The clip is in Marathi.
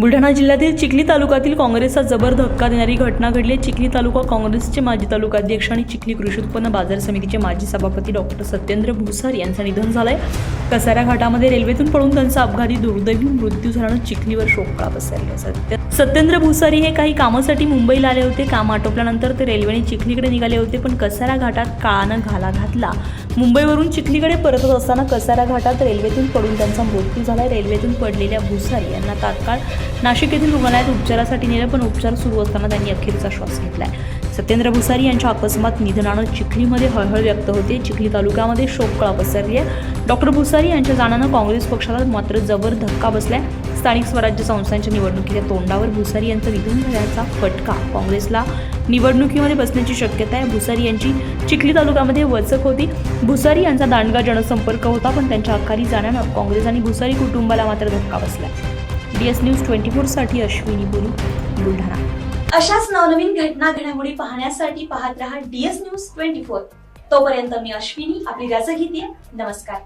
बुलढाणा जिल्ह्यातील चिखली तालुक्यातील काँग्रेसचा जबर धक्का देणारी घटना घडली. आहे. चिखली तालुका काँग्रेसचे माजी तालुकाध्यक्ष आणि चिखली कृषी उत्पन्न बाजार समितीचे माजी सभापती डॉक्टर सत्येंद्र भुसार यांचं निधन झालंय. कसारा घाटामध्ये रेल्वेतून पडून त्यांचा अपघाती दुर्दैवी मृत्यू झाल्यानं चिखलीवर शोककळा पसरली? सत्य सत्येंद्र भुसारी हे काही कामासाठी मुंबईला आले होते. काम आटोपल्यानंतर ते रेल्वेने चिखलीकडे निघाले होते पण कसारा घाटात काळानं घाला घातला. मुंबईवरून चिखलीकडे परतत असताना कसारा घाटात रेल्वेतून पडून त्यांचा मृत्यू झाला. रेल्वेतून पडलेल्या भुसारी यांना तात्काळ नाशिक येथील रुग्णालयात उपचारासाठी नेलं पण उपचार सुरू असताना त्यांनी अखेरचा श्वास घेतला सत्येंद्र भुसारी यांच्या अकस्मात निधनानं चिखलीमध्ये हळहळ व्यक्त होते. चिखली तालुक्यामध्ये शोककळा पसरली आहे डॉक्टर भुसारी यांच्या जाण्यानं काँग्रेस पक्षाला मात्र जबर धक्का बसलाय. स्थानिक स्वराज्य संस्थांच्या निवडणुकीच्या तोंडावर भुसारी यांचं निधन झाल्याचा फटका काँग्रेसला निवडणुकीमध्ये बसण्याची शक्यता आहे. भुसारी यांची चिखली तालुक्यामध्ये वचक होती. भुसारी यांचा दांडगा जनसंपर्क होता पण त्यांच्या अखारी जाण्यानं काँग्रेस आणि भुसारी कुटुंबाला मात्र धक्का बसला. डी एस न्यूज ट्वेंटी फोरसाठी अश्विनी बोलू बुलढाणा. अशाच नवनवीन घटना घडामोडी पाहण्यासाठी पाहत रहा डीएस न्यूज ट्वेंटी फोर तोपर्यंत मी अश्विनी आपली रजा घेते. नमस्कार.